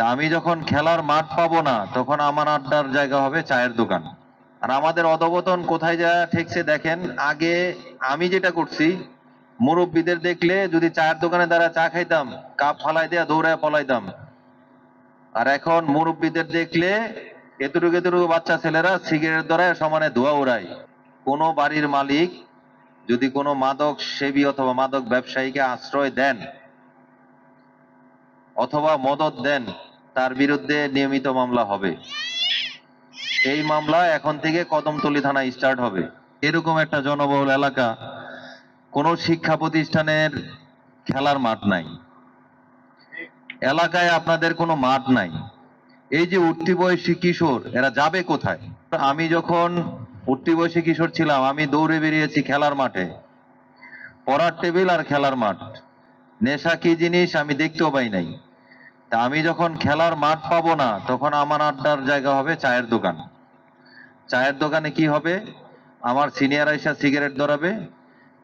তা আমি যখন খেলার মাঠ পাবো না, তখন আমার আড্ডার জায়গা হবে চায়ের দোকান। আর আমাদের অধবতন কোথায় যা ঠেকছে দেখেন, আগে আমি যেটা করছি, মুরব্বীদের দেখলে যদি চায়ের দোকানে দ্বারা চা খাইতাম, কাপ ফালাই দেয়া দৌড়ায় পলাইতাম। আর এখন মুরব্বীদের দেখলে এতটুকু এতটুকু বাচ্চা ছেলেরা সিগারেট ধরায় সমানে ধোয়া উড়ায়। কোনো বাড়ির মালিক যদি কোনো মাদক সেবী অথবা মাদক ব্যবসায়ীকে আশ্রয় দেন, অথবা মদত দেন তার বিরুদ্ধে নিয়মিত মামলা হবে। এই মামলা এখন থেকে কদমতলী থানায় স্টার্ট হবে। এরকম একটা জনবহুল এলাকা, কোনো শিক্ষা প্রতিষ্ঠানের খেলার মাঠ নাই। এলাকায় আপনাদের কোনো মাঠ নাই। এই যে উঠতি বয়সী কিশোর, এরা যাবে কোথায়? আমি যখন উঠতি বয়সী কিশোর ছিলাম, আমি দৌড়ে বেরিয়েছি খেলার মাঠে। পড়ার টেবিল আর খেলার মাঠ। নেশা কি জিনিস আমি দেখতেও পাই নাই। আমি যখন খেলার মাঠ পাবো না, তখন আমার আড্ডার জায়গা হবে চায়ের দোকান। চায়ের দোকানে কি হবে? আমার সিনিয়র আইসা সিগারেট ধরাবে।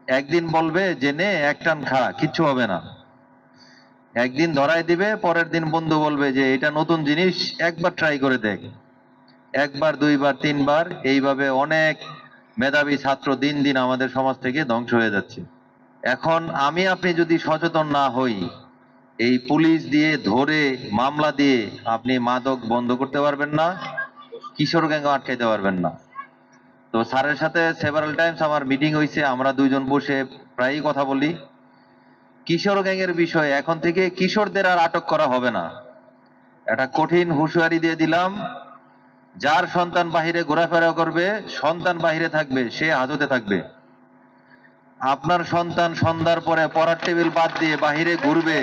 একদিন বলবে যে নে এক টান খাড়া, কিচ্ছু হবে না। একদিন ধরাই দিবে, পরের দিন বন্ধু বলবে যে, এটা নতুন জিনিস, একবার ট্রাই করে দেখ। একবার, দুইবার, তিনবার, এইভাবে অনেক মেধাবী ছাত্র দিন দিন আমাদের সমাজ থেকে ধ্বংস হয়ে যাচ্ছে। এখন আমি, আপনি যদি সচেতন না হই এই পুলিশ দিয়ে ধরে মামলা দিয়ে আপনি মাদক বন্ধ করতে পারবেন না, কিশোর গ্যাংও আটকাইতে পারবেন না। তো স্যারের সাথে সেভারাল টাইমস আমার মিটিং হয়েছে আমরা দুইজন বসে প্রায়ই কথা বলি। কিশোর গ্যাংয়ের বিষয়ে, এখন থেকে কিশোরদের আর আটক করা হবে না। একটা কঠিন হুঁশিয়ারি দিয়ে দিলাম, যার সন্তান বাহিরে ঘোরাফেরা করবে, সন্তান বাহিরে থাকবে, সে হাজতে থাকবে। আপনার সন্তান সন্ধ্যার পরে পড়ার টেবিল বাদ দিয়ে বাহিরে ঘুরবে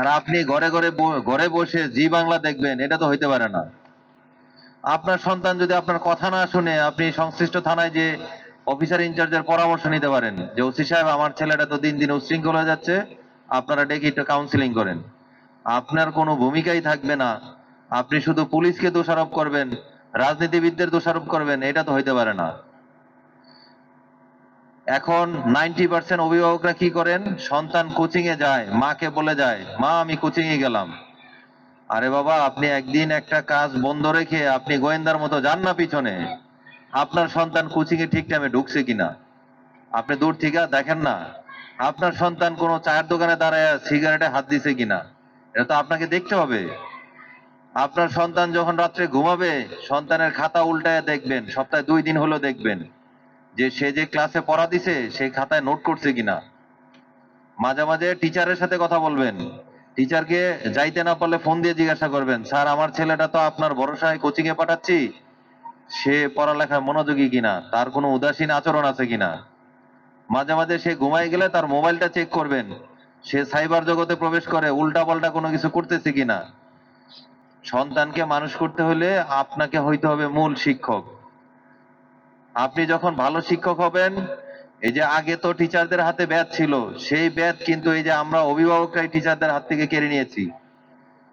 আর আপনি ঘরে ঘরে ঘরে বসে জি বাংলা দেখবেন, এটা তো হইতে পারে না। আপনার সন্তান যদি আপনার কথা না শুনে আপনি সংশ্লিষ্ট থানায় যে অফিসার ইনচার্জের পরামর্শ নিতে পারেন, যে ওসি সাহেব, আমার ছেলেটা তো দিন দিন উশৃঙ্খল হয়ে যাচ্ছে, আপনারা ডেকে একটু কাউন্সিলিং করেন। আপনার কোনো ভূমিকাই থাকবে না। আপনি শুধু পুলিশকে দোষারোপ করবেন, রাজনীতিবিদদের দোষারোপ করবেন, এটা তো হইতে পারে না। এখন নাইনটি পার্সেন্ট অভিভাবকরা কি করেন? সন্তান কোচিং এ যায়, মাকে বলে যায়, মা, আমি কোচিং এ গেলাম। আরে বাবা, আপনি একদিন একটা কাজ বন্ধ রেখে আপনি গোয়েন্দার মতো যান না পিছনে। আপনার সন্তান কোচিং এ ঠিক টাইমে ঢুকছে কিনা? আপনি দূর থেকে দেখেন না, আপনার সন্তান কোনো চায়ের দোকানে দাঁড়ায় সিগারেটে হাত দিছে কিনা? এটা তো আপনাকে দেখতে হবে। আপনার সন্তান যখন রাত্রে ঘুমাবে, সন্তানের খাতা উল্টায় দেখবেন, সপ্তাহে দুই দিন হলো দেখবেন। যে সে যে ক্লাসে পড়া দিছে সেই খাতায় নোট করছে কিনা? মাঝে মাঝে টিচারের সাথে কথা বলবেন। টিচারকে যাইতে না পারলে ফোন দিয়ে জিজ্ঞাসা করবেন, স্যার, আমার ছেলেটা তো আপনার ভরসায় কোচিং এ পাঠাচ্ছি। সে পড়ালেখায় মনোযোগী কিনা? তার কোনো উদাসীন আচরণ আছে কিনা? মাঝে মাঝে সে ঘুমাই গেলে তার মোবাইলটা চেক করবেন। সে সাইবার জগতে প্রবেশ করে উল্টা পাল্টা কোনো কিছু করতেছে কিনা? সন্তানকে মানুষ করতে হলে আপনাকে হইতে হবে মূল শিক্ষক। আপনি যখন ভালো শিক্ষক হবেন, এই যে আগে তো টিচারদের হাতে ব্যাট ছিল, সেই ব্যাট কিন্তু এই যে আমরা অভিভাবকরাই টিচারদের হাত থেকে কেড়ে নিয়েছি।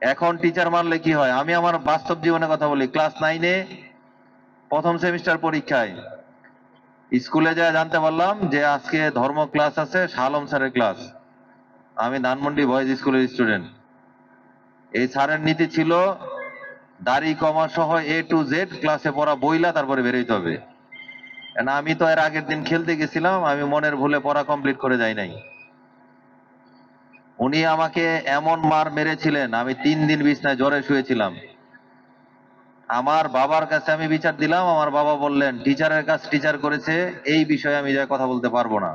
এখন টিচার মারলে কি হয়? আমি আমার বাস্তব জীবনে কথা বলি। ক্লাস নাইনে প্রথম সেমিস্টার পরীক্ষায় স্কুলে যা জানতে পারলাম যে আজকে ধর্ম ক্লাস আছে, শালম স্যারের ক্লাস আমি ধানমন্ডি বয়েজ স্কুলের স্টুডেন্ট এই স্যারের নীতি ছিল, দাড়ি, কমা সহ এ টু জেড ক্লাসে পড়া বইলা তারপরে বেরোইতে হবে। আমি তো এর আগের দিন খেলতে গেছিলাম, আমি মনের ভুলে পড়া কমপ্লিট করে যাই নাই। উনি আমাকে এমন মার মেরেছিলেন, আমি তিন দিন বিছনায় জ্বরে শুয়েছিলাম। আমার বাবার কাছে আমি বিচার দিলাম, আমার বাবা বললেন, টিচারের কাজ টিচার করেছে, এই বিষয়ে আমি যা কথা বলতে পারব না।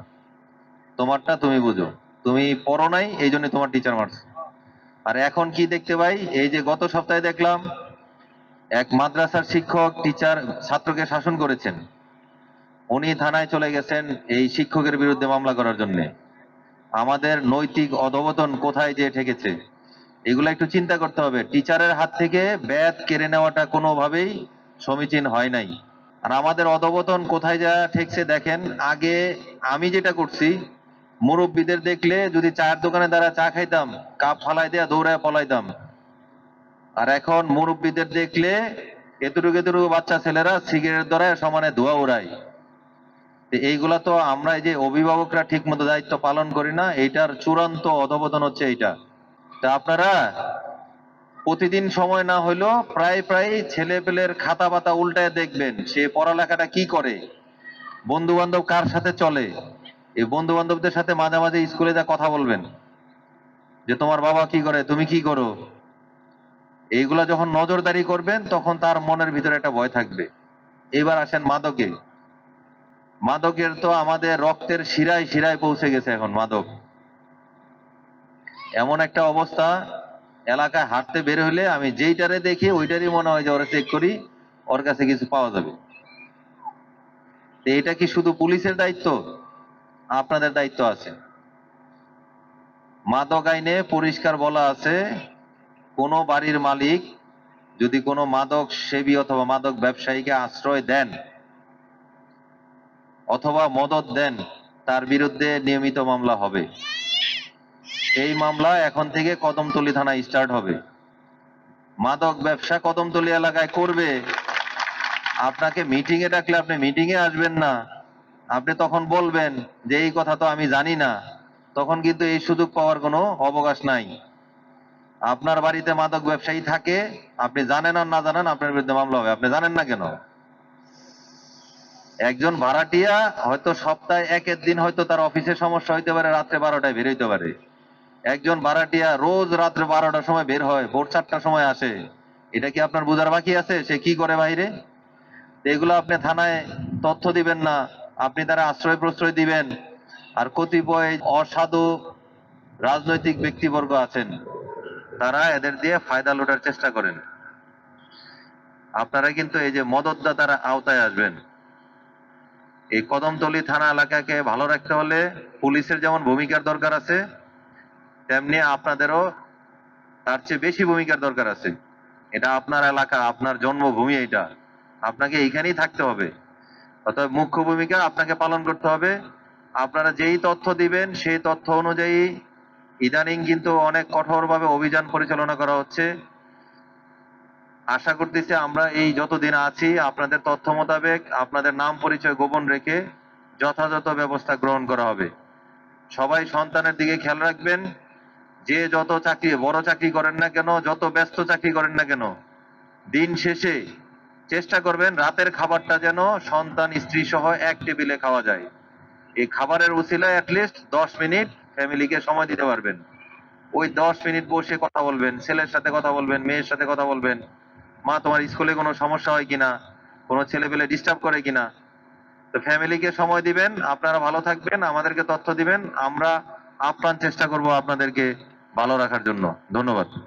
তোমারটা তুমি বুঝো, তুমি পড়ো নাই, এই জন্য তোমার টিচার মারছে। আর এখন কি দেখতে পাই? এই যে গত সপ্তাহে দেখলাম, এক মাদ্রাসার শিক্ষক টিচার ছাত্রকে শাসন করেছেন। উনি থানায় চলে গেছেন এই শিক্ষকের বিরুদ্ধে মামলা করার জন্য। আমাদের নৈতিক অধবতন কোথায় যে ঠেকেছে, এগুলো একটু চিন্তা করতে হবে। টিচারের হাত থেকে ব্যাত কেড়ে নেওয়াটা কোনোভাবেই সমীচীন হয় নাই। আর আমাদের অধবতন কোথায় যা ঠেকছে দেখেন, আগে আমি যেটা করছি, মুরব্বীদের দেখলে যদি চায়ের দোকানে দ্বারা চা খাইতাম, কাপ ফালাই দেয়া, দৌড়ায় পলাইতাম। আর এখন মুরব্বীদের দেখলে এতটুকু এতটুকু বাচ্চা ছেলেরা সিগারেট ধরায় সমানে ধোয়া উড়ায়। এইগুলা তো আমরা এই যে অভিভাবকরা ঠিক মতো দায়িত্ব পালন করি না, এইটার চূড়ান্ত অধবতন হচ্ছে এইটা। তা আপনারা প্রতিদিন সময় না হইলেও প্রায় প্রায় ছেলে পেলের খাতা পাতা উল্টায় দেখবেন সে পড়ালেখাটা কি করে বন্ধু বান্ধব কার সাথে চলে, এই বন্ধু বান্ধবদের সাথে মাঝে মাঝে স্কুলে যা কথা বলবেন, যে তোমার বাবা কি করে, তুমি কি করো, এইগুলা যখন নজরদারি করবেন তখন তার মনের ভিতরে একটা ভয় থাকবে। এবার আসেন মাদকে। মাদকের তো আমাদের রক্তের শিরায় শিরায় পৌঁছে গেছে এখন, মাদক। এমন একটা অবস্থা, এলাকায় হাঁটতে বের হলে আমি যেইটারে দেখি, ওইটারই মনে হয় যে ওরা চেক করি, ওর কাছে কিছু পাওয়া যাবে। এটা কি শুধু পুলিশের দায়িত্ব? আপনাদের দায়িত্ব আছে। মাদক আইনে পরিষ্কার বলা আছে, কোন বাড়ির মালিক যদি কোনো মাদক সেবী অথবা মাদক ব্যবসায়ীকে আশ্রয় দেন অথবা মদত দেন, তার বিরুদ্ধে নিয়মিত মামলা হবে। এই মামলা এখন থেকে কদমতলী থানায় স্টার্ট হবে। মাদক ব্যবসা কদমতলী এলাকায় করবে। আপনাকে মিটিং এ ডাকলে আপনি মিটিং এ আসবেন না। আপনি তখন বলবেন যে, এই কথা তো আমি জানি না। তখন কিন্তু এই সুযোগ পাওয়ার কোনো অবকাশ নাই। আপনার বাড়িতে মাদক ব্যবসায়ী থাকে, আপনি জানেন আর না জানেন আপনার বিরুদ্ধে মামলা হবে। আপনি জানেন না কেন? একজন ভাড়াটিয়া হয়তো সপ্তাহে একের দিন হয়তো তার অফিসে সমস্যা হইতে পারে, রাত্রে বারোটায় বের হইতে পারে। একজন ভাড়াটিয়া রোজ রাত্রে বারোটার সময় বের হয়, ভোর চারটার সময় আসে। এটা কি আপনার বোঝার বাকি আছে? সে কি করে বাইরে? এগুলো আপনি থানায় তথ্য দিবেন না, আপনি তারা আশ্রয় প্রশ্রয় দিবেন। আর কতিপয় অসাধু রাজনৈতিক ব্যক্তিবর্গ আছেন, তারা এদের দিয়ে ফায়দা লোটার চেষ্টা করেন। আপনারা কিন্তু এই যে মদতদাতারা আওতায় আসবেন। এই কদমতলী থানা এলাকাকে ভালো রাখতে হলে পুলিশের যেমন ভূমিকার দরকার আছে, তেমনি আপনাদেরও তার চেয়ে বেশি ভূমিকার দরকার আছে। এটা আপনার এলাকা, আপনার জন্মভূমি এটা। আপনাকে এইখানেই থাকতে হবে। অর্থাৎ মুখ্য ভূমিকা আপনাকে পালন করতে হবে। আপনারা যেই তথ্য দিবেন, সেই তথ্য অনুযায়ী ইদানিং কিন্তু অনেক কঠোরভাবে অভিযান পরিচালনা করা হচ্ছে। আশা করতেছি আমরা এই যতদিন আছি, আপনাদের তথ্য মোতাবেক আপনাদের নাম পরিচয় গোপন রেখে যথাযথ ব্যবস্থা গ্রহণ করা হবে। সবাই সন্তানের দিকে খেয়াল রাখবেন। যে যত চাকরি, বড় চাকরি করেন না কেন, যত ব্যস্ত চাকরি করেন না কেন, দিন শেষে চেষ্টা করবেন রাতের খাবারটা যেন সন্তান, স্ত্রী সহ এক টেবিলে খাওয়া যায়। এই খাবারের উসিলায় অ্যাটলিস্ট দশ মিনিট ফ্যামিলিকে সময় দিতে পারবেন। ওই দশ মিনিট বসে কথা বলবেন, ছেলের সাথে কথা বলবেন, মেয়ের সাথে কথা বলবেন। মা, তোমার স্কুলে কোনো সমস্যা হয় কিনা? কোনো ছেলে পেলে ডিস্টার্ব করে কিনা? তো ফ্যামিলিকে সময় দিবেন, আপনারা ভালো থাকবেন, আমাদেরকে তথ্য দিবেন, আমরা আপ্রাণ চেষ্টা করব আপনাদেরকে ভালো রাখার জন্য। ধন্যবাদ।